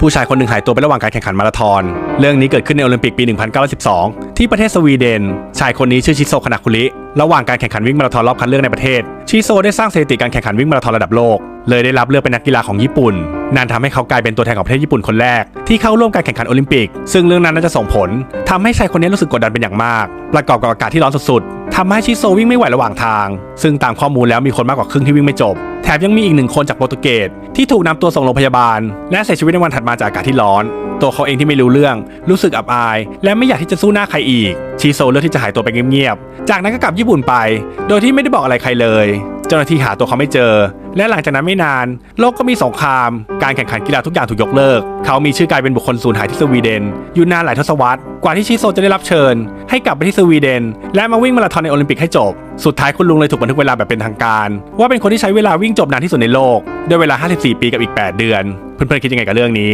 ผู้ชายคนหนึ่งหายตัวไประหว่างการแข่งขันมาราธอน เรื่องนี้เกิดขึ้นในโอลิมปิกปี 1912 ที่ประเทศสวีเดน ชายคนนี้ชื่อชิโซคนาคุริ ระหว่างการแข่งขันวิ่งมาราธอนรอบคัดเลือกในประเทศ ชิโซได้สร้างสถิติการแข่งขันวิ่งมาราธอนระดับโลก เลยได้รับเลือกเป็นนักกีฬาของญี่ปุ่น นั่นทำให้เขากลายเป็นตัวแทนของประเทศญี่ปุ่นคนแรก ที่เข้าร่วมการแข่งขันโอลิมปิก ซึ่งเรื่องนั้นน่าจะส่งผลทำให้ชายคนนี้รู้สึกกดดันเป็นอย่างมาก ประกอบกับอากาศที่ร้อนสุดๆ ทำให้ชิโซวิ่งไม่ไหวระหว่างทาง ซึ่งตามข้อมูลแล้วมีคนมากกว่าครึ่งที่วิ่งไม่จบ แถมยังมีอีกหนึ่งคนจากโปรตุเกสที่ถูกนำตัวส่งโรงพยาบาล และเสียชีวิตในวันถัดมาจากอากาศที่ร้อน ตัวเขาเองที่ไม่รู้เรื่อง รู้สึกอับอาย และไม่อยากที่จะสู้หน้าใครอีก ชิโซเลือกที่จะหายตัวไปเงียบๆ จากนั้นก็กลับญี่ปุ่นไป โดยที่ไม่ได้บอกอะไรใครเลย เจ้าหน้าที่หาตัวเขาไม่เจอ และหลังจากนั้นไม่นาน โลกก็มีสงคราม การแข่งขันกีฬาทุกอย่างถูกยกเลิก เขามีชื่อกลายเป็นบุคคลสูญหายที่สวีเดน อยู่นานหลายทศวรรษ กว่าที่ชิโซจะได้รับเชิญ ให้กลับไปที่สวีเดน และมาวิ่งมาราธอนในโอลิมปิกให้จบ สุดท้ายคุณลุงเลยถูกบันทึกเวลาแบบเป็นทางการ ว่าเป็นคนที่ใช้เวลาวิ่งจบนานที่สุดในโลกด้วยเวลา 54 ปีกับอีก 8 เดือน เพื่อนๆคิดยังไงกับเรื่องนี้